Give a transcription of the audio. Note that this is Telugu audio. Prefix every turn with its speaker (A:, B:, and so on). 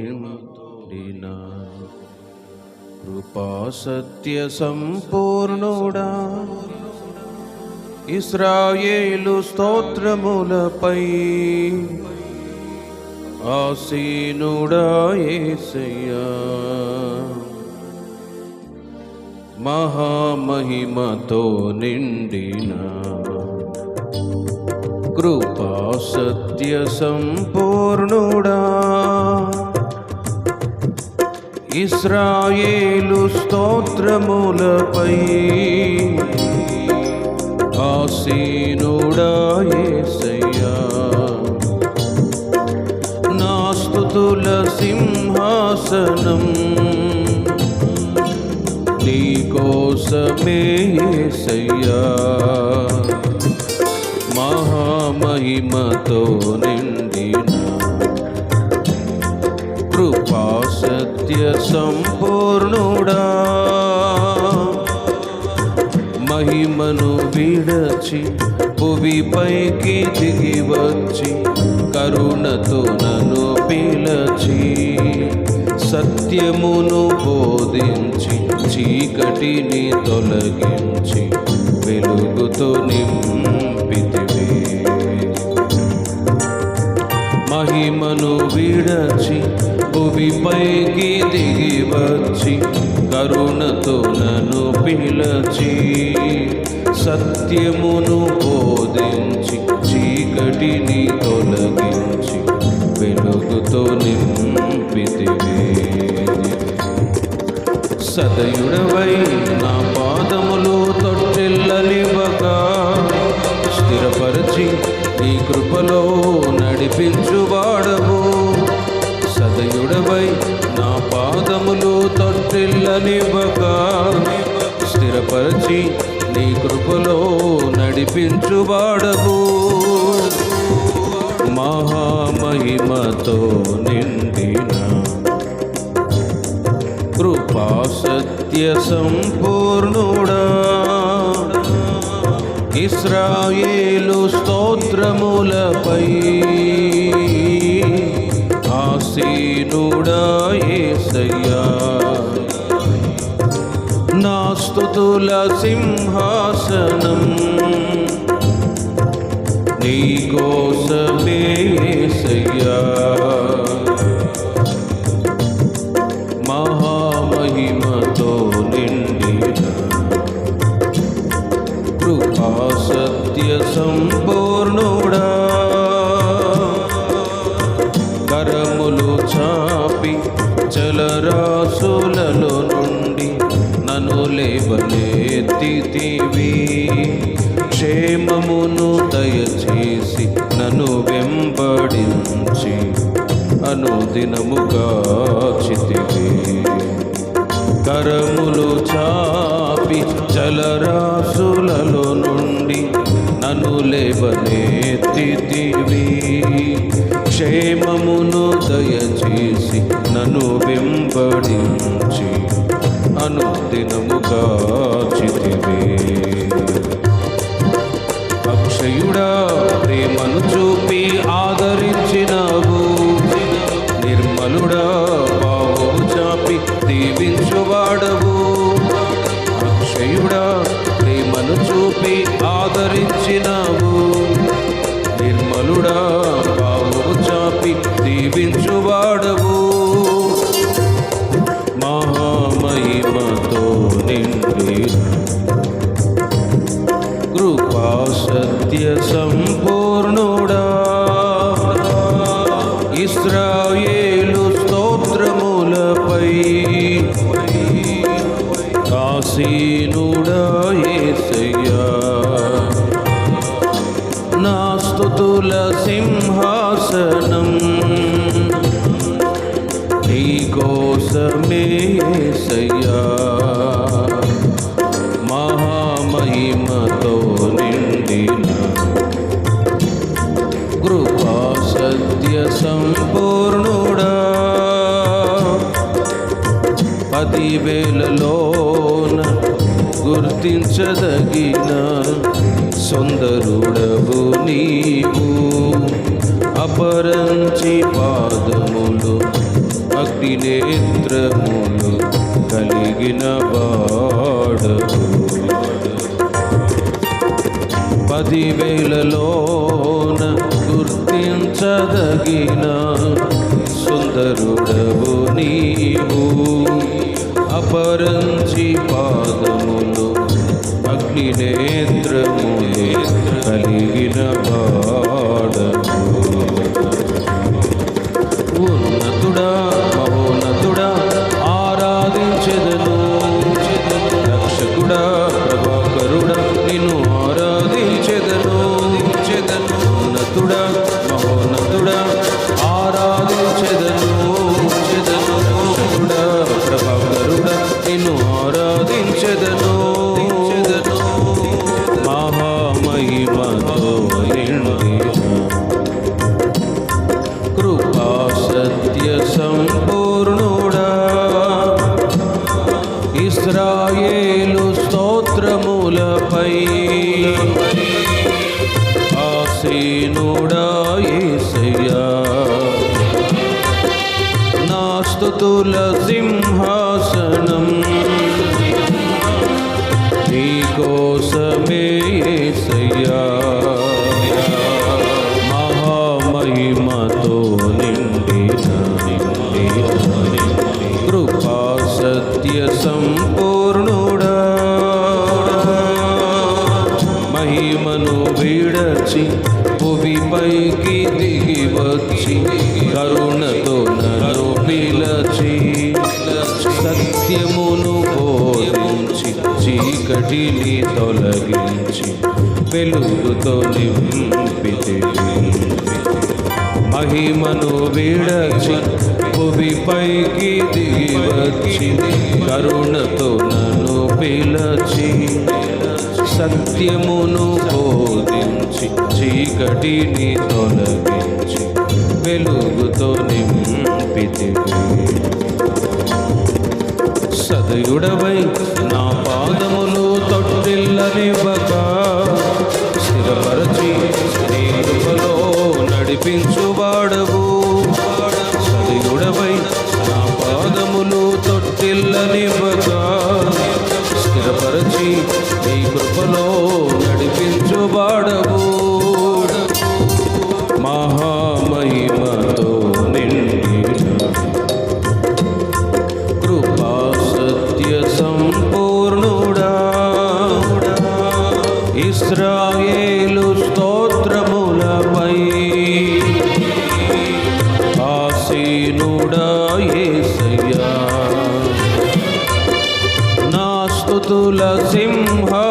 A: నిండిన కృపా సత్య సంపూర్ణుడా. ఇస్రాయేలు స్తోత్రములపై ఆసీనుడా యేసయ్యా మహామహిమతో నిండిన. కృపా సత్య సంపూర్ణుడా. ఇస్రాయేలు స్తోత్రములపై. ఆసీనుడా యేసయ్యా నా స్తుతుల సింహాసనం నీకోసమే మహామహిమతో నిండిన కృపా సత్య సంపూర్ణుడా మహిమను విడచి భువిపైకి దిగి వచ్చి కరుణతో నన్ను పిలచి సత్యమును బోధించి చీకటిని తొలగించి వెలుగుతో నింపితివి. మహిమను విడచి భువిపైకి దిగి వచ్చి కరుణతో నన్ను పిలచి సత్యమును బోధించి చీకటిని తొలగించి వెలుగుతో నింపితివే. సదయుడవై నా పాదములు నడిపించువాడవు మహామహిమతో నిండిన కృపా సత్య సంపూర్ణుడా. ఇస్రాయేలు స్తోత్రములపై ఆసీనుడా ఏసయ్యా. స్తుతుల సింహాసనం. నీకోసమే సయ్యా. వెంబడించి అనుదినము చితివి కరములు చాపి చలరాసులలో నుండి నన్ను లేవనెత్తితివి. క్షేమము నీకోసమే మహామహిమతో నిండిన కృపా సత్య సంపూర్ణుడా. పదివేలలోన గుర్తించదగిన సుందరుడవు నీవు. అపరంచి పాదములు అగ్ని నేత్రములు కలిగిన వాడు. పదివేలలోన గుర్తించదగిన సుందరుడవు నీవు. అపరంచి పాదం స్తుతుల సింహాసనం. నీకోసమే సయ్యా మహామహిమతో నిండిన కృపా సత్య సంపూర్ణుడా. మహిమను విడచి భువిపైకి దిగి వచ్చి కరుణతో పిలచి సత్యమును బోధించి చీకటిని తొలగించి వెలుగుతో నింపితే మహిమను విడచి భువిపైకి దిగి వచ్చి కరుణతో నన్ను పిలచి సత్యమును బోధించి చీకటిని తొలగించి ఆసీనుడా యేసయ్యా నా స్తుతుల సింహాసనం